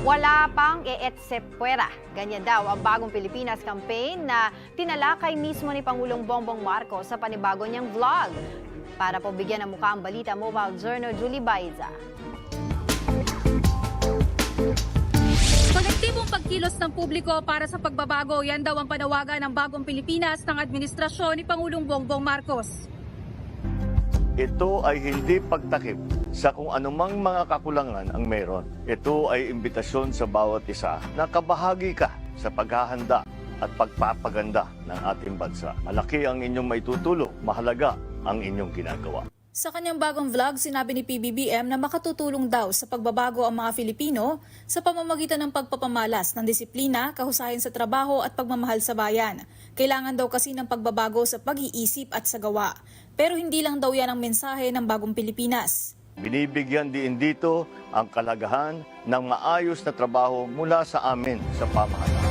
Wala pang e-etce puera. Ganyan daw ang bagong Pilipinas campaign na tinalakay mismo ni Pangulong Bongbong Marcos sa panibago niyang vlog. Para po bigyan ng mukha ang balita, Mobile Journal Julie Baiza. Kolektibong pagkilos ng publiko para sa pagbabago, yan daw ang panawagan ng bagong Pilipinas ng administrasyon ni Pangulong Bongbong Marcos. Ito ay hindi pagtakip sa kung anumang mga kakulangan ang meron. Ito ay imbitasyon sa bawat isa na kabahagi ka sa paghahanda at pagpapaganda ng ating bansa. Malaki ang inyong maitutulong, mahalaga ang inyong ginagawa. Sa kanyang bagong vlog, sinabi ni PBBM na makatutulong daw sa pagbabago ang mga Filipino sa pamamagitan ng pagpapamalas ng disiplina, kahusayan sa trabaho at pagmamahal sa bayan. Kailangan daw kasi ng pagbabago sa pag-iisip at sa gawa. Pero hindi lang daw yan ang mensahe ng bagong Pilipinas. Binibigyan din dito ang kalagahan ng maayos na trabaho mula sa amin sa pamahalaan.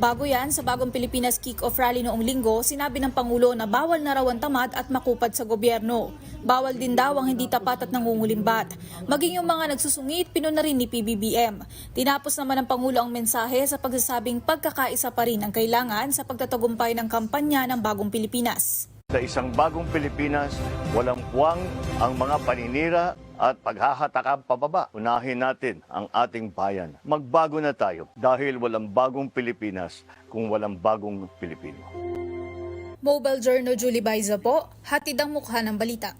Bago yan, sa bagong Pilipinas kick-off rally noong linggo, sinabi ng Pangulo na bawal na raw ang tamad at makupad sa gobyerno. Bawal din daw ang hindi tapat at nangungulimbat. Maging yung mga nagsusungit, pinuna rin ni PBBM. Tinapos naman ng Pangulo ang mensahe sa pagsasabing pagkakaisa pa rin ang kailangan sa pagtatagumpay ng kampanya ng bagong Pilipinas. Sa isang bagong Pilipinas, walang puwang ang mga paninira at paghahatakang pababa. Unahin natin ang ating bayan. Magbago na tayo dahil walang bagong Pilipinas kung walang bagong Pilipino. Mobile Journal Julie Baiza po, hatid ang mukha ng balita.